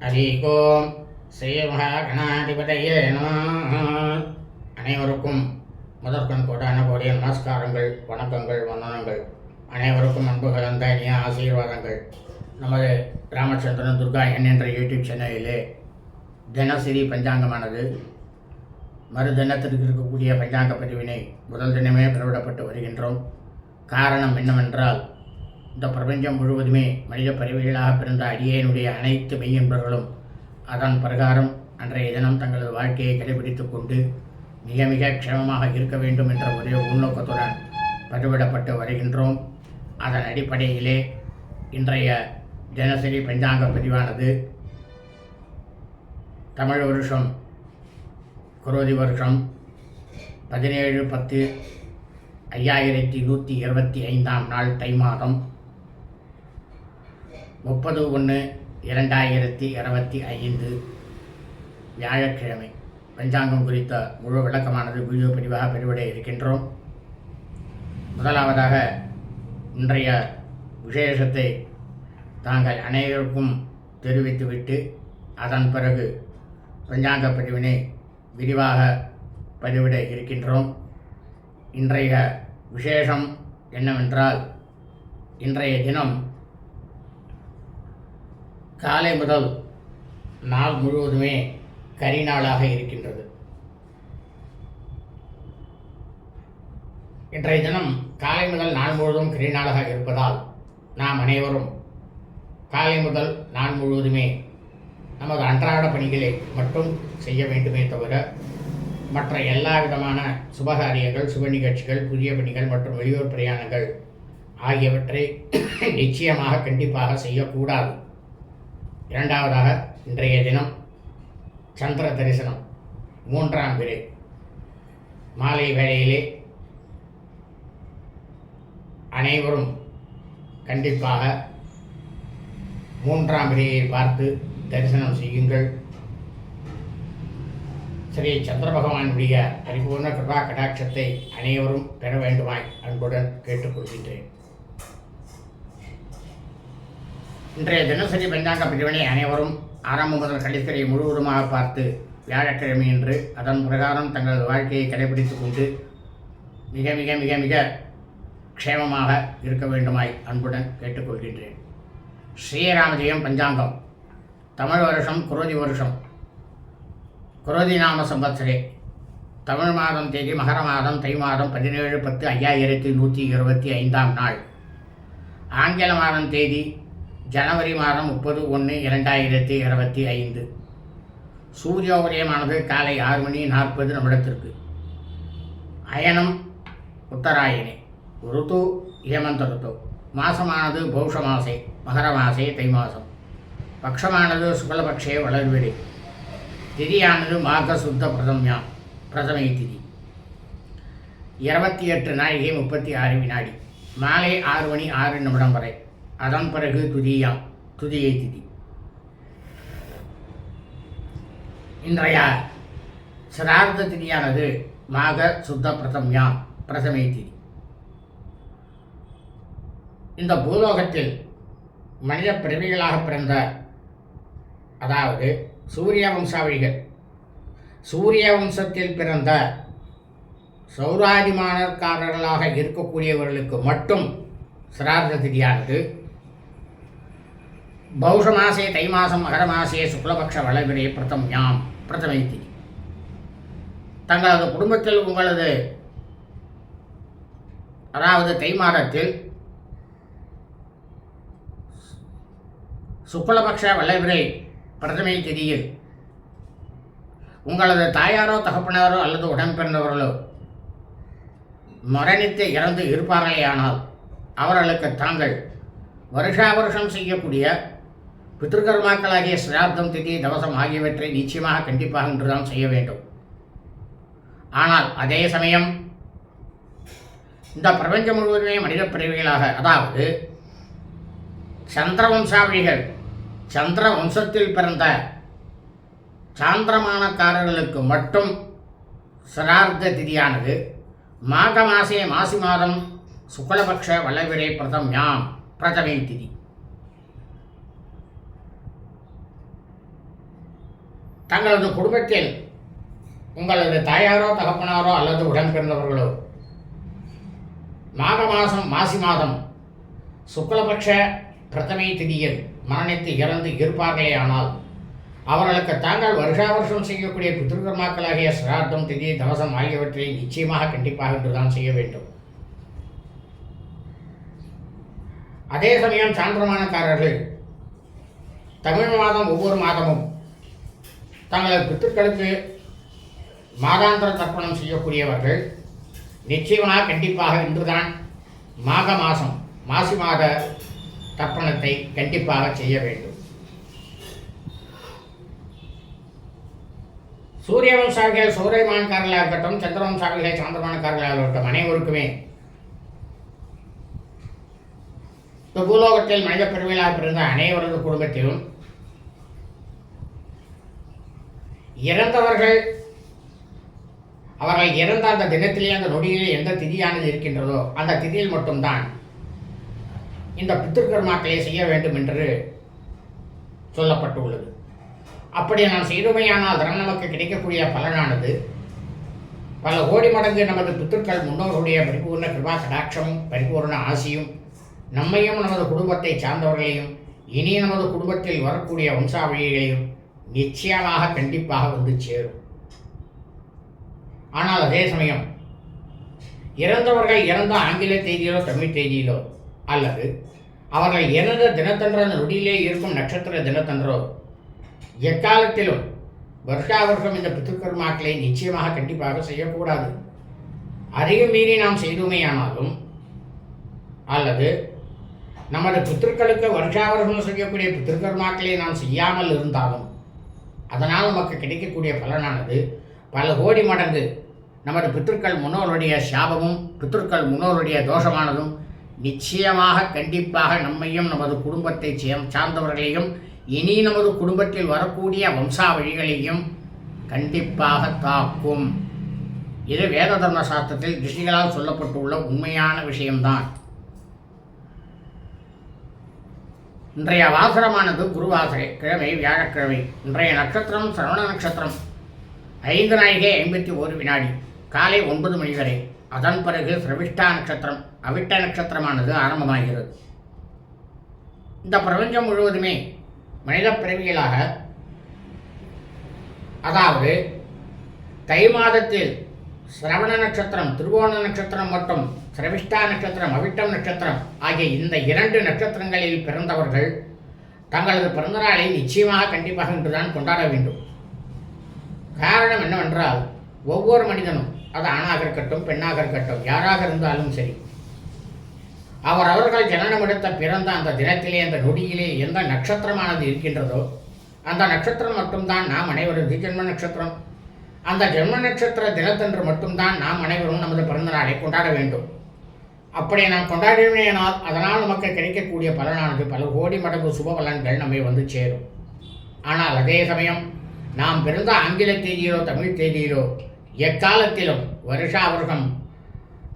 ஹரிகோம் ஸ்ரீ மகாகணாதிபதியே அனைவருக்கும் முதற்கண் கோடான கோடிய நமஸ்காரங்கள் வணக்கங்கள் வந்தனங்கள். அனைவருக்கும் அன்பு கலந்த இனிய ஆசீர்வாதங்கள். நமது ராமச்சந்திரன் துர்கா என் என்ற யூடியூப் சேனலிலே தினசரி பஞ்சாங்கமானது. மறு தினத்திற்கு இருக்கக்கூடிய பஞ்சாங்க பதிவினை முதல் தினமே பிறவிடப்பட்டு வருகின்றோம். காரணம் என்னவென்றால் இந்த பிரபஞ்சம் முழுவதுமே மனித பறவைகளாக பிறந்த அடியேனுடைய அனைத்து மெய்யன்பர்களும் அதன் பிரகாரம் அன்றைய தினம் தங்களது வாழ்க்கையை கடைபிடித்துக் கொண்டு மிக மிக க்ஷமமாக இருக்க வேண்டும் என்ற ஒரே உள்நோக்கத்துடன் பதிவிடப்பட்டு வருகின்றோம். அதன் அடிப்படையிலே இன்றைய தினசரி பஞ்சாங்க பதிவானது தமிழ் வருஷம் குரோதி வருஷம் பதினேழு பத்து ஐயாயிரத்தி நூற்றி இருபத்தி ஐந்தாம் நாள் தை மாதம். முப்பது ஒன்று இரண்டாயிரத்தி இருபத்தி ஐந்து வியாழக்கிழமை. பஞ்சாங்கம் குறித்த முழு விளக்கமானது வீடியோ பதிவாக பெருவிட இருக்கின்றோம். முதலாவதாக இன்றைய விசேஷத்தை தாங்கள் அனைவருக்கும் தெரிவித்துவிட்டு அதன் பிறகு பஞ்சாங்க பதிவினை விரிவாக பதிவிட இருக்கின்றோம். இன்றைய விசேஷம் என்னவென்றால் இன்றைய தினம் காலை முதல் நாள் முழுவதுமே கரிநாளாக இருக்கின்றது. இன்றைய தினம் காலை முதல் நாள் முழுவதும் கரிநாளாக இருப்பதால் நாம் அனைவரும் காலை முதல் நாள் முழுவதுமே நமது அன்றாட பணிகளை மட்டும் செய்ய வேண்டுமே தவிர மற்ற எல்லா விதமான சுபகாரியங்கள் சுப நிகழ்ச்சிகள் புதிய பணிகள் மற்றும் வெளியூர் பிரயாணங்கள் ஆகியவற்றை நிச்சயமாக கண்டிப்பாக செய்யக்கூடாது. இரண்டாவதாக இன்றைய தினம் சந்திர தரிசனம் மூன்றாம் பிறை மாலை வேளையிலே அனைவரும் கண்டிப்பாக மூன்றாம் பிறையை பார்த்து தரிசனம் செய்யுங்கள். ஸ்ரீ சந்திர பகவானுடைய பரிபூர்ண கிருபா கடாட்சத்தை அனைவரும் பெற வேண்டுமாய் அன்புடன் கேட்டுக்கொள்கின்றேன். இன்றைய தினசரி பஞ்சாங்க பிரிவினை அனைவரும் ஆறாம் முதல் கடைசியை முழுவதுமாக பார்த்து வியாழக்கிழமை என்று அதன் பிரகாரம் தங்களது வாழ்க்கையை கடைபிடித்துக் கொண்டு மிக மிக மிக மிக க்ஷேமமாக இருக்க வேண்டுமாய் அன்புடன் கேட்டுக்கொள்கின்றேன். ஸ்ரீராமஜெயம் பஞ்சாங்கம். தமிழ் வருஷம் குரோதி வருஷம். குரோதி நாம சம்பத்சரே தமிழ் மாதம் தேதி மகர மாதம் தை மாதம் பதினேழு பத்து ஐயாயிரத்தி நூற்றி இருபத்தி ஐந்தாம் நாள். ஆங்கில மாதம் தேதி ஜனவரி மாதம் முப்பது ஒன்று இரண்டாயிரத்தி இருபத்தி ஐந்து. சூரிய உதயமானது காலை ஆறு மணி நாற்பது நிமிடத்திற்கு. அயனம் உத்தராயணே ருத்து ஹேமந்த ருத்து மாசமானது பௌஷ மாசே மகர மாசே தை மாதம் பக்ஷமானது சுக்லபக்ஷே வளர்விடை. திதியானது மாக சுத்த பிரதம்யா பிரதமை திதி. இருபத்தி எட்டு நாழிகை முப்பத்தி ஆறு வினாடி. மாலை ஆறு மணி ஆறு நிமிடம் வரை. அதன் பிறகு துதியா துதியை திதி. இன்றைய சிரார்த்த திதியானது மாக சுத்த பிரதம்யாம் பிரதமை திதி. இந்த பூலோகத்தில் மனித பிறவிகளாக பிறந்த அதாவது சூரிய வம்சாவளிகள் சூரிய வம்சத்தில் பிறந்த சௌராதிமானக்காரர்களாக இருக்கக்கூடியவர்களுக்கு மட்டும் சிரார்த்த திதியானது பௌஷ மாசே தை மாசம் மகர மாசே சுக்லபக்ஷ வளவிரே பிரதம் யாம் பிரதமைத்தி. தங்களது குடும்பத்தில் உங்களது அதாவது தை மாதத்தில் சுக்லபக்ஷ வளவிரை பிரதமை திதியில் உங்களது தாயாரோ தகப்பனாரோ அல்லது உடன்பிறந்தவர்களோ மரணித்து இறந்து இருப்பார்களேயானால் அவர்களுக்கு தாங்கள் வருஷா வருஷம் செய்யக்கூடிய பித்திருக்கர்மாக்களாகிய சிராப்தம் திதி தவசம் ஆகியவற்றை நிச்சயமாக கண்டிப்பாக இன்றுதான் செய்ய வேண்டும். ஆனால் அதே சமயம் இந்த பிரபஞ்சம் முழுவதுமே மனித பிரிவுகளாக அதாவது சந்திர வம்சாவளிகள் சந்திர வம்சத்தில் பிறந்த சாந்திரமானக்காரர்களுக்கு மட்டும் சிரார்த்த திதியானது மாத மாசே மாசி மாதம் சுக்லபக்ஷ வல்லவிரை பிரதம்யாம் பிரதமை திதி. தங்களது குடும்பத்தில் உங்களது தாயாரோ தகப்பனாரோ அல்லது உடன் பிறந்தவர்களோ மாக மாதம் மாசி மாதம் சுக்லபக்ஷ பிரதமை திதியில் மரணித்து இறந்து இருப்பார்களே ஆனால் அவர்களுக்கு தாங்கள் வருஷா வருஷம் செய்யக்கூடிய பித்ருகர்மாக்களாகிய சிரார்த்தம் திதி தவசம் ஆகியவற்றை நிச்சயமாக கண்டிப்பாக என்றுதான் செய்ய வேண்டும். அதே சமயம் சாந்திரமானக்காரர்கள் தமிழ் மாதம் ஒவ்வொரு மாதமும் தங்களது பித்துக்களுக்கு மாதாந்திர தர்ப்பணம் செய்யக்கூடியவர்கள் நிச்சயமாக கண்டிப்பாக இன்றுதான் மாக மாதம் மாசி மாத தர்ப்பணத்தை கண்டிப்பாக செய்ய வேண்டும். சூரிய வம்சாவிகள் சூரியமானக்காரர்களாக இருக்கட்டும் சந்திர வம்சாவிகள் சாந்திரமானக்காரர்களாக இருக்கட்டும் அனைவருக்குமே இந்த பூலோகத்தில் மனித பிரிவிலாக பிறந்த அனைவரது குடும்பத்திலும் இறந்தவர்கள் அவர்கள் இறந்த அந்த தினத்திலே அந்த நொடியிலே எந்த திதியானது இருக்கின்றதோ அந்த திதியில் மட்டும்தான் இந்த பித்திருக்கர்மாக்களை செய்ய வேண்டும் என்று சொல்லப்பட்டுள்ளது. அப்படி நாம் செய்துமையானால் அதனால் நமக்கு கிடைக்கக்கூடிய பலனானது பல கோடி மடங்கு நமது பித்திருக்கள் முன்னோர்களுடைய பரிபூர்ண கிருபா கடாட்சமும் பரிபூர்ண ஆசியும் நம்மையும் நமது குடும்பத்தை சார்ந்தவர்களையும் இனி நமது குடும்பத்தில் வரக்கூடிய வம்சாவளிகளையும் நிச்சயமாக கண்டிப்பாக வந்து சேரும். ஆனால் அதே சமயம் இறந்தவர்கள் இறந்த ஆங்கில தேதியிலோ தமிழ் தேதியிலோ அல்லது அவர்கள் இறந்த தினத்தன்ற நொடியிலே இருக்கும் நட்சத்திர தினத்தன்றோ எக்காலத்திலும் வருஷா வருஷம் இந்த பித்திருக்கர்மாக்களை நிச்சயமாக கண்டிப்பாக செய்யக்கூடாது. அதையும் மீறி நாம் செய்துமையானாலும் அல்லது நமது பித்திருக்களுக்கு வருஷா வருஷம் செய்யக்கூடிய பித்திருக்கர்மாக்களை நாம் செய்யாமல் இருந்தாலும் அதனால் நமக்கு கிடைக்கக்கூடிய பலனானது பல கோடி மடங்கு நமது பித்திருக்கள் முன்னோருடைய சாபமும் பித்திருக்கள் முன்னோருடைய தோஷமானதும் நிச்சயமாக கண்டிப்பாக நம்மையும் நமது குடும்பத்தை சார்ந்தவர்களையும் இனி நமது குடும்பத்தில் வரக்கூடிய வம்சாவழிகளையும் கண்டிப்பாக தாக்கும். இது வேத தர்ம சாஸ்திரத்தில் ரிஷிகளால் சொல்லப்பட்டுள்ள உண்மையான விஷயம்தான். இன்றைய வாசரமானது குருவாசகை கிழமை வியாழக்கிழமை. இன்றைய நட்சத்திரம் சிரவண நட்சத்திரம். ஐந்து நாயகே ஐம்பத்தி ஒரு வினாடி காலை ஒன்பது மணி வரை. அதன் பிறகு சிரவிஷ்டா நட்சத்திரம் அவிட்ட நட்சத்திரமானது ஆரம்பமாகிறது. இந்த பிரபஞ்சம் முழுவதுமே மனித பிறவிகளாக அதாவது தை மாதத்தில் சிரவண நட்சத்திரம் திருவோண நட்சத்திரம் மற்றும் சிரவிஷ்டா நட்சத்திரம் அவிட்டம் நட்சத்திரம் ஆகிய இந்த இரண்டு நட்சத்திரங்களில் பிறந்தவர்கள் தங்களது பிறந்தநாளை நிச்சயமாக கண்டிப்பாக இன்றுதான் கொண்டாட வேண்டும். காரணம் என்னவென்றால் ஒவ்வொரு மனிதனும் அது ஆணாக இருக்கட்டும் பெண்ணாக இருக்கட்டும் யாராக இருந்தாலும் சரி அவர் அவர்கள் ஜனனம் எடுத்த பிறந்த அந்த தினத்திலே அந்த நொடியிலே எந்த நட்சத்திரமானது இருக்கின்றதோ அந்த நட்சத்திரம் மட்டும்தான் நாம் அனைவரும் ஜென்ம நட்சத்திரம். அந்த ஜென்ம நட்சத்திர தினத்தன்று மட்டும்தான் நாம் அனைவரும் நமது பிறந்த நாளை கொண்டாட வேண்டும். அப்படி நாம் கொண்டாடினால் அதனால் நமக்கு கிடைக்கக்கூடிய பலனானது பல கோடி மடங்கு சுப பலன்கள் நம்மை வந்து சேரும். ஆனால் அதே சமயம் நாம் பிறந்த ஆங்கில தேதியிலோ தமிழ் தேதியிலோ எக்காலத்திலும் வருஷா வருஷம்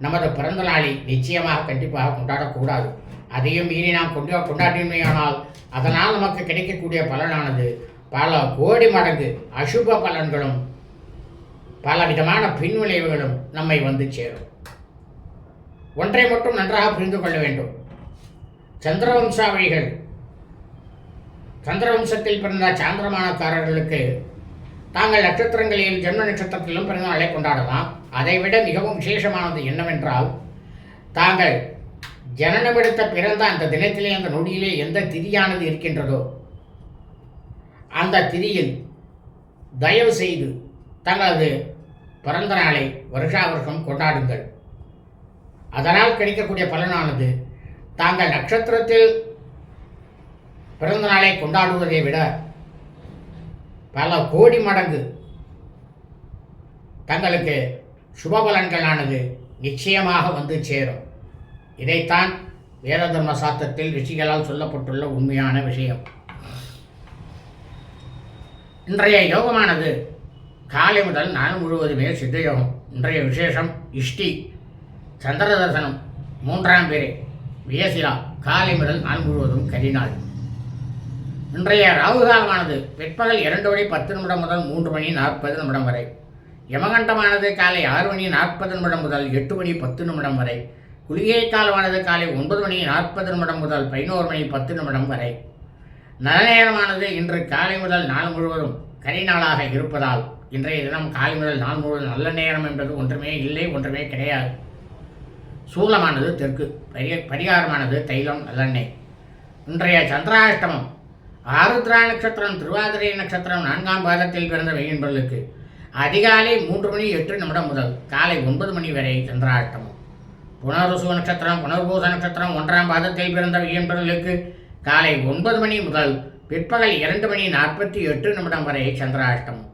நமது பிறந்த நாளை நிச்சயமாக கண்டிப்பாக கொண்டாடக்கூடாது. அதையும் மீறி நாம் கொண்டு கொண்டாடினோயானால் அதனால் நமக்கு கிடைக்கக்கூடிய பலனானது பல கோடி மடங்கு அசுப பலன்களும் பல விதமான பின்விளைவுகளும் நம்மை வந்து சேரும். ஒன்றை மட்டும் நன்றாக புரிந்து கொள்ள வேண்டும். சந்திரவம்சாவளிகள். சந்திரவம்சத்தில் பிறந்த சாந்திரமானக்காரர்களுக்கு தாங்கள் நட்சத்திரங்களில் ஜென்ம நட்சத்திரத்திலும் பிறந்த நாளை கொண்டாடலாம். அதைவிட மிகவும் விசேஷமானது என்னவென்றால் தாங்கள் ஜனனமெடுத்த பிறந்த அந்த தினத்திலே அந்த நொடியிலே எந்த திதியானது இருக்கின்றதோ அந்த திதியில் தயவு செய்து தங்களது பிறந்த நாளை வருஷா வருஷம் கொண்டாடுங்கள். அதனால் கிடைக்கக்கூடிய பலனானது தாங்கள் நட்சத்திரத்தில் பிறந்த நாளை கொண்டாடுவதை விட பல கோடி மடங்கு தங்களுக்கு சுபபலன்களானது நிச்சயமாக வந்து சேரும். இதைத்தான் வேத தர்ம சாஸ்திரத்தில் ரிஷிகளால் சொல்லப்பட்டுள்ள உண்மையான விஷயம். இன்றைய யோகமானது காலை முதல் நாள் முழுவதுமே சித்த யோகம் இன்றைய விசேஷம் இஷ்டி. சந்திர தரிசனம் மூன்றாம் பேரே. வியசிலா காலை முதல் நாள் முழுவதும் கரிநாள் இன்றைய ராகுகாலமானது பிற்பகல் இரண்டு மணி பத்து நிமிடம் முதல் மூன்று மணி நாற்பது நிமிடம் வரை. யமகண்டமானது காலை ஆறு மணி நாற்பது நிமிடம் முதல் எட்டு மணி பத்து நிமிடம் வரை. குளிகை காலமானது காலை ஒன்பது மணி நாற்பது நிமிடம் முதல் பதினோரு மணி பத்து நிமிடம் வரை. நல்ல நேரமானது இன்று காலை முதல் நாள் முழுவதும் கரி நாளாக இருப்பதால் இன்றைய தினம் காலை முதல் நாள் முழுவதும் நல்ல நேரம் என்பது ஒன்றுமே இல்லை ஒன்றுமே கிடையாது. சூலமானது தெற்கு பரி பரிகாரமானது தைலம் நல்லெண்ணெய். இன்றைய சந்திராஷ்டமம். ஆருத்ரா நட்சத்திரம் திருவாதிரை நட்சத்திரம் நான்காம் பாதத்தில் பிறந்த வெயின்பர்களுக்கு அதிகாலை மூன்று மணி எட்டு நிமிடம் முதல் காலை ஒன்பது மணி வரை சந்திராஷ்டமம். புனர்வசு நட்சத்திரம் புனர்பூச நட்சத்திரம் ஒன்றாம் பாதத்தில் பிறந்த வெயின்பர்களுக்கு காலை ஒன்பது மணி முதல் பிற்பகல் இரண்டு மணி நாற்பத்தி எட்டு நிமிடம் வரை சந்திராஷ்டமம்.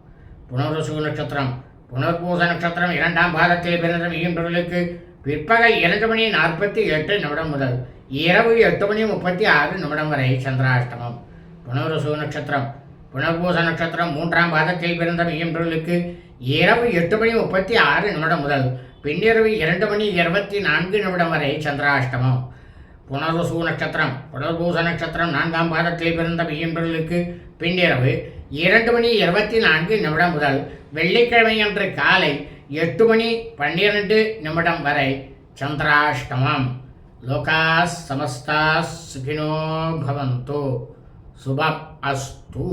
புனர்வசு நட்சத்திரம் புனர்பூச நட்சத்திரம் இரண்டாம் பாதத்தில் பிறந்த வெயின்பர்களுக்கு பிற்பகல் இரண்டு மணி நாற்பத்தி எட்டு நிமிடம் முதல் இரவு எட்டு மணி முப்பத்தி ஆறு நிமிடம் வரை சந்திராஷ்டமம். புனர்வசு நட்சத்திரம். புனர்பூச நட்சத்திரம் மூன்றாம் பாதத்தில் பிறந்த மெய்யன்பர்களுக்கு இரவு எட்டு மணி முப்பத்தி ஆறு நிமிடம் முதல் பின்னிரவு இரண்டு மணி இருபத்தி நான்கு நிமிடம் வரை சந்திராஷ்டமம். புனர்வசு நட்சத்திரம். புனர்பூச நட்சத்திரம் நான்காம் பாதத்தில் பிறந்த மெய்யன்பர்களுக்கு பின்னிரவு இரண்டு மணி இருபத்தி நான்கு நிமிடம் முதல் வெள்ளிக்கிழமை அன்று காலை எட்டு மணி பன்னிரண்டு நிமிடம் வரை சந்திராஷ்டமம் லோகா சமஸ்தா சுகினோ பவந்து சுபம் அஸ்து